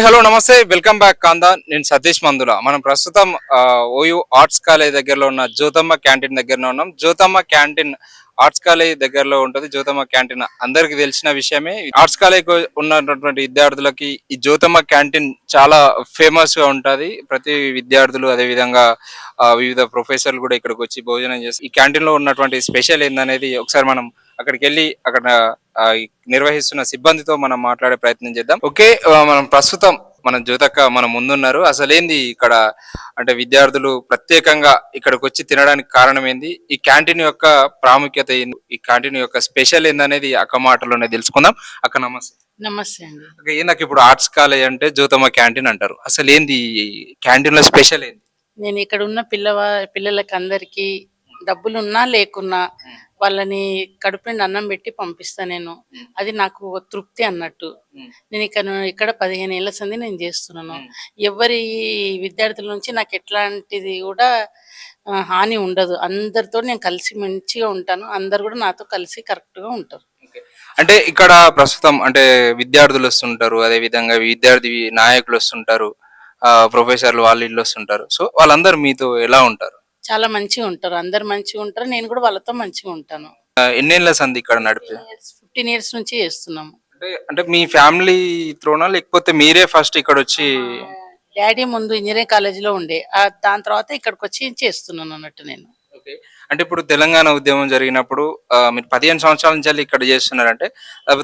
Hi hello నమస్తే. Welcome back కాందా. నేను సతీష్ మందుల. మనం ప్రస్తుతం ఆ, ఓయూ ఆర్ట్స్ కాలేజ్ దగ్గరలో ఉన్న జ్యోతమ్మ క్యాంటీన్ దగ్గరలో ఉన్నాం. జ్యోతమ్మ క్యాంటీన్ ఆర్ట్స్ కాలేజ్ దగ్గరలో ఉంటుంది. జ్యోతమ్మ క్యాంటీన్ అందరికి తెలిసిన విషయమే. ఆర్ట్స్ కాలేజ్ ఉన్నటువంటి విద్యార్థులకి ఈ జ్యోతమ్మ క్యాంటీన్ చాలా ఫేమస్గా ఉంటది. ప్రతి విద్యార్థులు అదే విధంగా వివిధ ప్రొఫెసర్లు కూడా ఇక్కడికి వచ్చి భోజనం చేసి ఈ క్యాంటీన్లో ఉన్నటువంటి స్పెషల్ ఏందనేది ఒకసారి మనం అక్కడికి వెళ్ళి అక్కడ నిర్వహిస్తున్న సిబ్బందితో మనం మాట్లాడే ప్రయత్నం చేద్దాం. ఓకే మనం ప్రస్తుతం మన జ్యోతక్క మన ముందున్నారు. అసలేంది ఇక్కడ అంటే విద్యార్థులు ప్రత్యేకంగా ఇక్కడికి వచ్చి తినడానికి కారణం ఏంది ఈ క్యాంటీన్ యొక్క ప్రాముఖ్యత ఏంది? ఈ క్యాంటీన్ యొక్క స్పెషల్ ఏందనేది అక్క మాటలోనే తెలుసుకుందాం. అక్క నమస్తే. నమస్తే అండి. ఏందక్క ఇప్పుడు ఆర్ట్స్ కాలేజ్ అంటే జ్యోతమ్మ క్యాంటీన్ అంటారు. అసలు ఏంది క్యాంటీన్లో స్పెషల్ ఏంది? నేను ఇక్కడ ఉన్న పిల్లవా పిల్లలకి అందరికి డబ్బులు ఉన్నా లేకున్నా వాళ్ళని కడుపు నిండా అన్నం పెట్టి పంపిస్తా నేను. అది నాకు తృప్తి అన్నట్టు. నేను ఇక్కడ ఇక్కడ పదిహేను ఏళ్ళ సంది నేను చేస్తున్నాను. ఎవరి విద్యార్థుల నుంచి నాకు ఎట్లాంటిది కూడా హాని ఉండదు. అందరితో నేను కలిసి మంచిగా ఉంటాను. అందరు కూడా నాతో కలిసి కరెక్ట్గా ఉంటారు అంటే ఇక్కడ ప్రస్తుతం అంటే విద్యార్థులు వస్తుంటారు. అదే విధంగా విద్యార్థి నాయకులు వస్తుంటారు. ఆ ప్రొఫెసర్లు వాళ్ళు ఇల్లు వస్తుంటారు. సో వాళ్ళందరూ మీతో ఎలా ఉంటారు? చాలా మంచిగా ఉంటారు. అందరు మంచిగా ఉంటారు. నేను కూడా వాళ్ళతో మంచిగా ఉంటాను. ఆ, ఎన్నేళ్ళ సంది ఇక్కడ నడిపి? ఫిఫ్టీన్ ఇయర్స్ నుంచి చేస్తున్నాము. అంటే అంటే మీ ఫ్యామిలీ త్రోనా? లేకపోతే మీరే ఫస్ట్ ఇక్కడ వచ్చి డాడీ ముందు ఇంజనీరింగ్ కాలేజీలో ఉండే. ఆ దాని తర్వాత ఇక్కడికి వచ్చి చేస్తున్నాను అన్నట్టు నేను. అంటే ఇప్పుడు తెలంగాణ ఉద్యమం జరిగినప్పుడు మీరు పదిహేను సంవత్సరాల నుంచి ఇక్కడ చేస్తున్నారంటే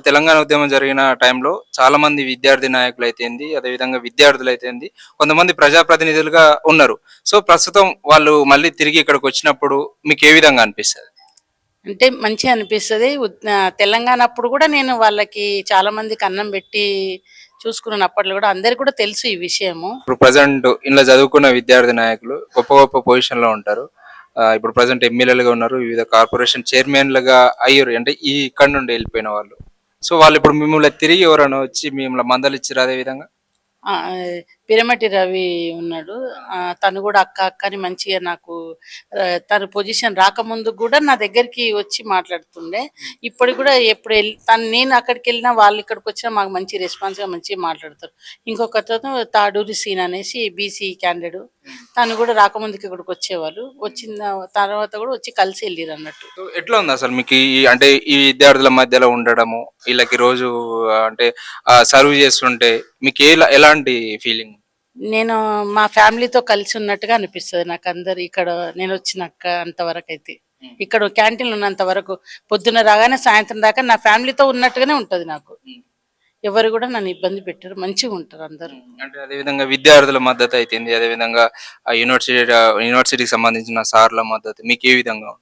తెలంగాణ ఉద్యమం జరిగిన టైంలో చాలా మంది విద్యార్థి నాయకులు అయితేంది అదేవిధంగా విద్యార్థులు అయితేంది కొంతమంది ప్రజాప్రతినిధులుగా ఉన్నారు. సో ప్రస్తుతం వాళ్ళు మళ్ళీ తిరిగి ఇక్కడికి వచ్చినప్పుడు మీకు ఏ విధంగా అనిపిస్తుంది? అంటే మంచిగా అనిపిస్తుంది. తెలంగాణ అప్పుడు కూడా నేను వాళ్ళకి చాలా మందికి అన్నం పెట్టి చూసుకున్నాను. అప్పట్లో కూడా అందరికి కూడా తెలుసు ఈ విషయము. ఇప్పుడు ప్రజెంట్ ఇంట్లో చదువుకున్న విద్యార్థి నాయకులు గొప్ప గొప్ప పొజిషన్లో ఉంటారు. ఇప్పుడు ప్రజెంట్ ఎమ్మెల్యేలుగా ఉన్నారు వివిధ కార్పొరేషన్ చైర్మన్లుగా అయ్యారు. అంటే ఈ ఇక్కడ నుండి వెళ్ళిపోయిన వాళ్ళు. సో వాళ్ళు ఇప్పుడు మిమ్మల్ని తిరిగి ఎవరైనా వచ్చి మిమ్మల్ని మందలు ఇచ్చారు అదే విధంగా? పిరమటి రవి ఉన్నాడు. తను కూడా అక్క అక్క అని మంచిగా నాకు తన పొజిషన్ రాకముందు కూడా నా దగ్గరికి వచ్చి మాట్లాడుతుండే. ఇప్పుడు కూడా ఎప్పుడు వెళ్ళి తను నేను అక్కడికి వెళ్ళినా వాళ్ళు ఇక్కడికి వచ్చినా మాకు మంచి రెస్పాన్స్గా మంచిగా మాట్లాడతారు. ఇంకొక అతను తాడూరి సీన్ అనేసి బీసీ క్యాండిడేట్ తను కూడా రాకముందుకి ఇక్కడికి వచ్చేవాళ్ళు. వచ్చిన తర్వాత కూడా వచ్చి కలిసి వెళ్ళారు అన్నట్టు. ఎట్లా ఉంది అసలు మీకు ఈ అంటే ఈ విద్యార్థుల మధ్యలో ఉండడము వీళ్ళకి రోజు అంటే సర్వ్ చేస్తుంటే మీకు ఎలా ఎలాంటి ఫీలింగ్ నేను మా ఫ్యామిలీతో కలిసి ఉన్నట్టుగా అనిపిస్తుంది నాకు అందరు ఇక్కడ నేను వచ్చినాక అంతవరకు అయితే ఇక్కడ క్యాంటీన్ ఉన్నంత వరకు పొద్దున రాగానే సాయంత్రం దాకా నా ఫ్యామిలీతో ఉన్నట్టుగానే ఉంటది నాకు. ఎవరు కూడా నన్ను ఇబ్బంది పెట్టారు మంచిగా ఉంటారు అందరూ. అంటే అదే విధంగా విద్యార్థుల మద్దతు అయితేంది అదే విధంగా ఆ యూనివర్సిటీ యూనివర్సిటీకి సంబంధించిన సార్ల మద్దతు మీకు ఏ విధంగా?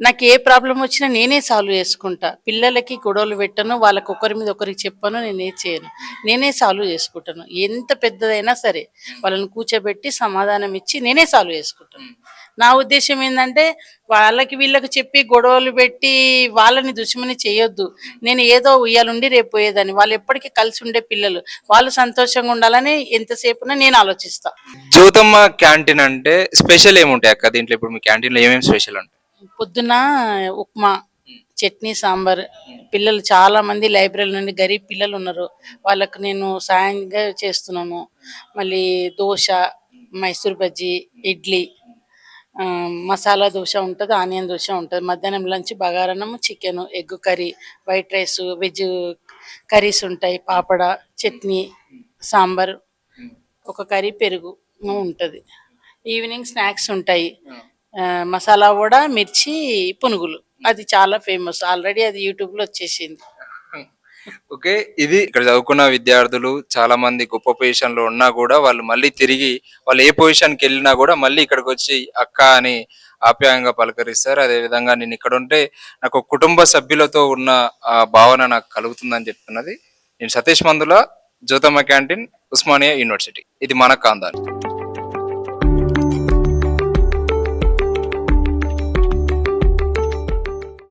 నాకు ఏ ప్రాబ్లం వచ్చినా నేనే సాల్వ్ చేసుకుంటా. పిల్లలకి గొడవలు పెట్టను వాళ్ళకి ఒకరి మీద ఒకరికి చెప్పను నేనే చేయను. నేనే సాల్వ్ చేసుకుంటాను. ఎంత పెద్దదైనా సరే వాళ్ళని కూర్చోబెట్టి సమాధానం ఇచ్చి నేనే సాల్వ్ చేసుకుంటాను. నా ఉద్దేశం ఏంటంటే వాళ్ళకి వీళ్ళకి చెప్పి గొడవలు పెట్టి వాళ్ళని దుష్మని చేయొద్దు. నేను ఏదో ఉయ్యాలుండి రేపు పోయేదాన్ని. వాళ్ళు ఎప్పటికీ కలిసి ఉండే పిల్లలు. వాళ్ళు సంతోషంగా ఉండాలని ఎంతసేపున నేను ఆలోచిస్తా. జ్యోతమ్మ క్యాంటీన్ అంటే స్పెషల్ ఏముంటాయి అక్క? దీంట్లో ఇప్పుడు మీ క్యాంటీన్లో ఏమేమి స్పెషల్ ఉంటాయి? పొద్దున ఉప్మా చట్నీ సాంబార్. పిల్లలు చాలా మంది లైబ్రరీ నుండి గరీబ్ పిల్లలు ఉన్నారు. వాళ్ళకు నేను సాయంగా చేస్తున్నాను. మళ్ళీ దోశ మైసూర్ బజ్జీ ఇడ్లీ మసాలా దోశ ఉంటుంది ఆనియన్ దోశ ఉంటుంది. మధ్యాహ్నం lunch బగారన్నం chicken egg curry white rice veg curries ఉంటాయి. పాపడ చట్నీ సాంబార్. ఒక కర్రీ పెరుగు ఉంటుంది. ఈవినింగ్ స్నాక్స్ ఉంటాయి. మసాలా వడ మిర్చి పునుగులు. అది చాలా ఫేమస్. ఆల్రెడీ అది యూట్యూబ్లో వచ్చేసింది. ఓకే ఇది ఇక్కడ చదువుకున్న విద్యార్థులు చాలా మంది గొప్ప పొజిషన్లో ఉన్నా కూడా వాళ్ళు మళ్ళీ తిరిగి వాళ్ళు ఏ పొజిషన్కి వెళ్ళినా కూడా మళ్ళీ ఇక్కడికి వచ్చి అక్క అని ఆప్యాయంగా పలకరిస్తారు. అదే విధంగా నేను ఇక్కడ ఉంటే నాకు కుటుంబ సభ్యులతో ఉన్న ఆ భావన నాకు కలుగుతుందని చెప్తున్నది. నేను సతీష్ మందుల జ్యోతమ్మ క్యాంటీన్ ఉస్మానియా యూనివర్సిటీ. ఇది మన కాందాన్